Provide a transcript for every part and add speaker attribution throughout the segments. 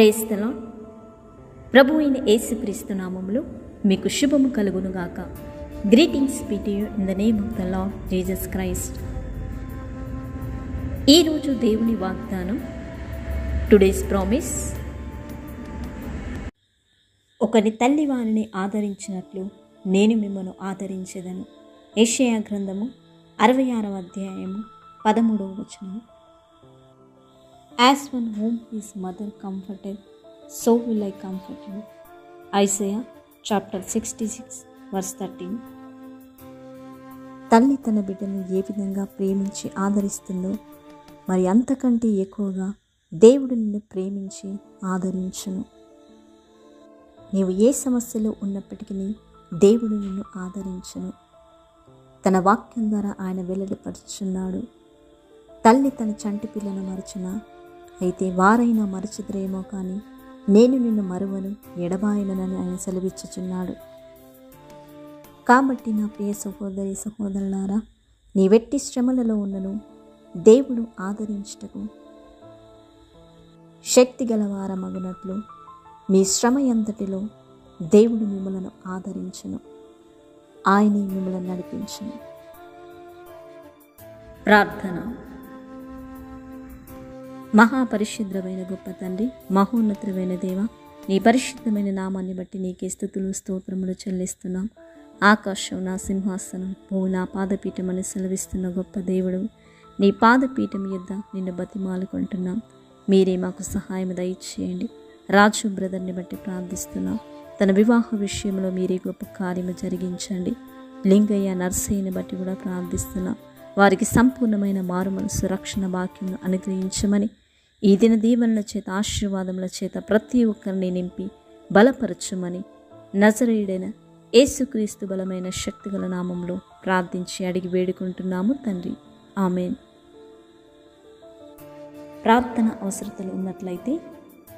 Speaker 1: ప్రేస్తలో ప్రభు అయిన యేసుక్రీస్తు నామంలో మీకు శుభము కలుగునుగాక. Greetings PT in the name of the Lord Jesus Christ ఈరోజు దేవుని వాగ్దానం టుడేస్ ప్రామిస్ ఒకరి తల్లి వారిని ఆదరించినట్లు నేను మిమ్మల్ని ఆదరించేదను. ఏషయా గ్రంథము అరవై ఆరవ అధ్యాయము పదమూడవ వచనము. As one whom his mother comforted so will I comfort you Isaiah chapter sixty six verse thirteen తల్లి తన బిడ్డను ఏ విధంగా ప్రేమించి ఆదరిస్తుందో మరి అంతకంటే ఎక్కువగా దేవుడు నిన్ను ప్రేమించి ఆదరించును. నీవు ఏ సమస్యలో ఉన్నప్పటికీ దేవుడు నిన్ను ఆదరించును. తన వాక్యం ద్వారా ఆయన వెల్లడిపరుచున్నాడు తల్లి తన చంటి పిల్లను మరచిన అయితే వారైనా మరచుదురేమో కానీ నేను నిన్ను మరువను ఎడబాయనని ఆయన సెలవిచ్చుచున్నాడు. కాబట్టి నా ప్రియ సహోదరి సహోదరులారా నీ వెట్టి శ్రమలలో ఉన్నను దేవుడు ఆదరించుటకు శక్తి గలవారమగునట్లు మీ శ్రమ ఎంతటిలో దేవుడు మిమ్మలను ఆదరించను. ఆయనే మిమ్మల్ని నడిపించను. ప్రార్థన. మహాపరిశుద్ధమైన గొప్ప తండ్రి మహోన్నతమైన దేవ నీ పరిశుద్ధమైన నామాన్ని బట్టి నీకే స్థుతులు స్తోత్రములు చెల్లిస్తున్నాం. ఆకాశం నా సింహాసనం భూమి నా పాదపీఠం అని సెలవిస్తున్న గొప్ప దేవుడు నీ పాదపీఠం యొద్ద నిన్ను బతిమాలుకుంటున్నాం మీరే మాకు సహాయం దయచేయండి. రాజు బ్రదర్ని బట్టి ప్రార్థిస్తున్నాం. తన వివాహ విషయంలో మీరే గొప్ప కార్యము జరిగించండి. లింగయ్య నర్సయ్యని బట్టి కూడా ప్రార్థిస్తున్నాం. వారికి సంపూర్ణమైన మారు మనసు రక్షణ వాక్యం అనుగ్రహించమని ఈ దిన దీవెనల చేత ఆశీర్వాదముల చేత ప్రతి ఒక్కరిని నింపి బలపరచమని నజరేయుడైన యేసుక్రీస్తు బలమైన శక్తిగల నామంలో ప్రార్థించి అడిగి వేడుకుంటున్నాము తండ్రి. ఆమెన్. ప్రార్థన అవసరతలు ఉన్నట్లయితే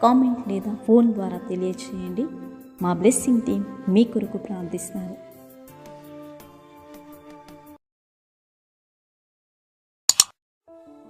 Speaker 1: కామెంట్ లేదా ఫోన్ ద్వారా తెలియచేయండి. మా బ్లెస్సింగ్ టీం మీ కొరకు ప్రార్థిస్తారు. Thank you